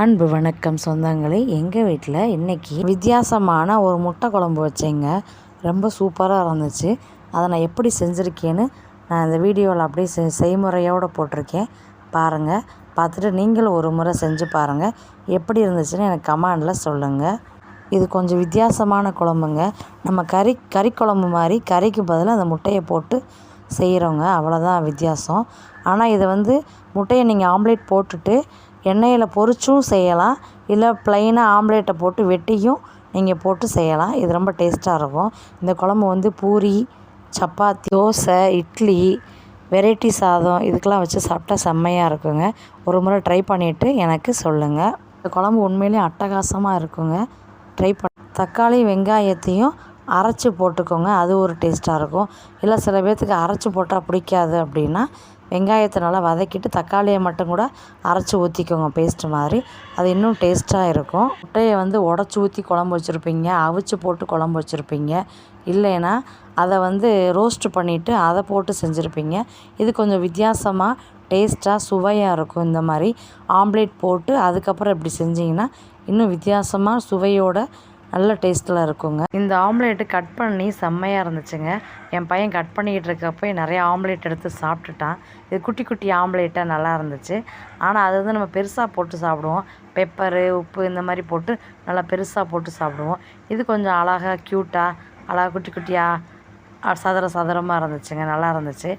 அன்பு வணக்கம். சொந்தங்களே எங்கள் வீட்டில் இன்றைக்கி வித்தியாசமான ஒரு முட்டை குழம்பு வச்சேங்க. ரொம்ப சூப்பராக இருந்துச்சு. அதை நான் எப்படி செஞ்சுருக்கேன்னு நான் இந்த வீடியோவில் அப்படியே செ செய்முறையோடு போட்டிருக்கேன். பாருங்கள் பார்த்துட்டு நீங்களும் ஒரு முறை செஞ்சு பாருங்கள் எப்படி இருந்துச்சுன்னு எனக்கு கமெண்டில் சொல்லுங்கள் இது கொஞ்சம் வித்தியாசமான குழம்புங்க. நம்ம கறி கறி குழம்பு மாதிரி கறிக்கு பதிலாக அந்த முட்டையை போட்டு செய்கிறோங்க அவ்வளோதான் வித்தியாசம். ஆனால் இதை வந்து முட்டையை நீங்கள் ஆம்லேட் போட்டுட்டு எண்ணெயில் பொரிச்சும் செய்யலாம். இல்லை ப்ளைனாக ஆம்லேட்டை போட்டு வெட்டியும் நீங்கள் போட்டு செய்யலாம். இது ரொம்ப டேஸ்ட்டாக இருக்கும். இந்த குழம்பு வந்து பூரி சப்பாத்தி தோசை இட்லி வெரைட்டி சாதம் இதுக்கெலாம் வச்சு சாப்பிட்டா செம்மையாக இருக்குங்க. ஒரு முறை ட்ரை பண்ணிவிட்டு எனக்கு சொல்லுங்கள் இந்த குழம்பு உண்மையிலேயே அட்டகாசமாக இருக்குங்க. ட்ரை பண்ண. தக்காளி வெங்காயத்தையும் அரைச்சி போட்டுக்கோங்க. அது ஒரு டேஸ்ட்டாக இருக்கும். இல்லை சில பேர்த்துக்கு அரைச்சி போட்டால் பிடிக்காது அப்படின்னா வெங்காயத்தை நல்லா வதக்கிட்டு தக்காளியை மட்டும் கூட அரைச்சி ஊற்றிக்கோங்க பேஸ்ட் மாதிரி. அது இன்னும் டேஸ்ட்டாக இருக்கும். முட்டையை வந்து உடச்சி ஊற்றி குழம்பு வச்சுருப்பீங்க. அவிச்சு போட்டு குழம்பு வச்சுருப்பீங்க. இல்லைன்னா அதை வந்து ரோஸ்ட் பண்ணிவிட்டு அதை போட்டு செஞ்சுருப்பீங்க. இது கொஞ்சம் வித்தியாசமாக டேஸ்ட்டாக சுவையாக இருக்கும் இந்த மாதிரி. ஆம்லேட் போட்டு அதுக்கப்புறம் இப்படி செஞ்சிங்கன்னா இன்னும் வித்தியாசமாக சுவையோட நல்ல டேஸ்ட்டில் இருக்குங்க. இந்த ஆம்லேட்டு கட் பண்ணி செம்மையாக இருந்துச்சுங்க. என் பையன் கட் பண்ணிக்கிட்டு இருக்கப்போ நிறைய ஆம்லேட் எடுத்து சாப்பிட்டுட்டான். இது குட்டி குட்டி ஆம்லேட்டாக நல்லா இருந்துச்சு. ஆனால் அது வந்து நம்ம பெருசாக போட்டு சாப்பிடுவோம். பெப்பரு உப்பு இந்த மாதிரி போட்டு நல்லா பெருசாக போட்டு சாப்பிடுவோம். இது கொஞ்சம் அழகாக க்யூட்டாக அழகாக குட்டி குட்டியாக சதுர சதுரமாக இருந்துச்சுங்க. நல்லா இருந்துச்சு.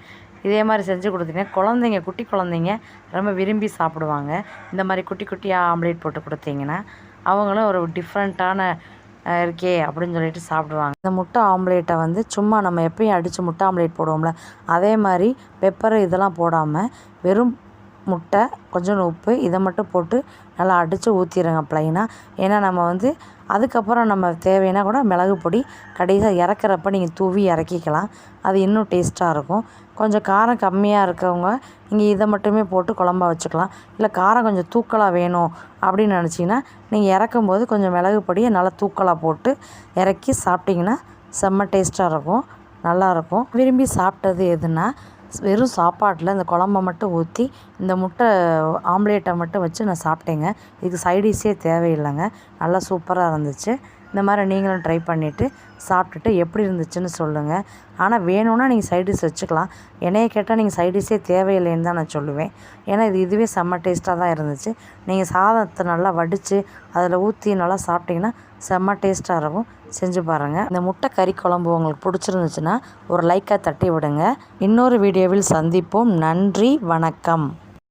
இதே மாதிரி செஞ்சு கொடுத்தீங்கன்னா குழந்தைங்க குட்டி குழந்தைங்க ரொம்ப விரும்பி சாப்பிடுவாங்க. இந்த மாதிரி குட்டி குட்டியாக ஆம்லேட் போட்டு கொடுத்தீங்கன்னா அவங்களும் ஒரு டிஃப்ரெண்ட்டான இருக்கே அப்படின்னு சொல்லிட்டு சாப்பிடுவாங்க. இந்த முட்டை ஆம்லேட்டை வந்து சும்மா நம்ம எப்பயும் அடித்து முட்டை ஆம்லேட் போடுவோம்ல அதே மாதிரி பெப்பரு இதெல்லாம் போடாமல் வெறும் முட்டை கொஞ்சோண்டு உப்பு இதை மட்டும் போட்டு நல்லா அடித்து ஊற்றிடுங்க ப்ளைனாக ஏன்னா நம்ம வந்து அதுக்கப்புறம் நம்ம தேவைன்னா கூட மிளகு பொடி கடைசியாக இறக்குறப்ப நீங்கள் தூவி இறக்கிக்கலாம். அது இன்னும் டேஸ்ட்டாக இருக்கும். கொஞ்சம் காரம் கம்மியாக இருக்கவங்க நீங்கள் இதை மட்டுமே போட்டு குழம்பா வச்சுக்கலாம். இல்லை காரம் கொஞ்சம் தூக்கலாக வேணும் அப்படின்னு நினச்சிங்கன்னா நீங்கள் இறக்கும்போது கொஞ்சம் மிளகு பொடியை நல்லா தூக்கலாக போட்டு இறக்கி சாப்பிட்டிங்கன்னா செம்ம டேஸ்ட்டாக இருக்கும். நல்லாயிருக்கும் விரும்பி சாப்பிட்டது எதுனா வெறும் சாப்பாட்டில் இந்த குழம்ப மட்டும் ஊற்றி இந்த முட்டை ஆம்லேட்டை மட்டும் வச்சு நான் சாப்பிட்டேங்க. இதுக்கு சைடிஷே தேவையில்லைங்க. நல்லா சூப்பராக இருந்துச்சு. இந்த மாதிரி நீங்களும் ட்ரை பண்ணிவிட்டு சாப்பிட்டுட்டு எப்படி இருந்துச்சுன்னு சொல்லுங்கள் ஆனால் வேணும்னா நீங்கள் சைடிஷ் வச்சுக்கலாம். என்னைய கேட்டால் நீங்கள் சைடிஷே தேவையில்லைன்னு தான் நான் சொல்லுவேன். ஏன்னா இது இதுவே செம்ம டேஸ்ட்டாக தான் இருந்துச்சு. நீங்கள் சாதத்தை நல்லா வடித்து அதில் ஊற்றி நல்லா சாப்பிட்டிங்கன்னா செம்ம டேஸ்ட்டாக இருக்கும். செஞ்சு பாருங்கள் இந்த முட்டை கறி குழம்பு உங்களுக்கு பிடிச்சிருந்துச்சுன்னா ஒரு லைக்காக தட்டி விடுங்க இன்னொரு வீடியோவில் சந்திப்போம். நன்றி வணக்கம்.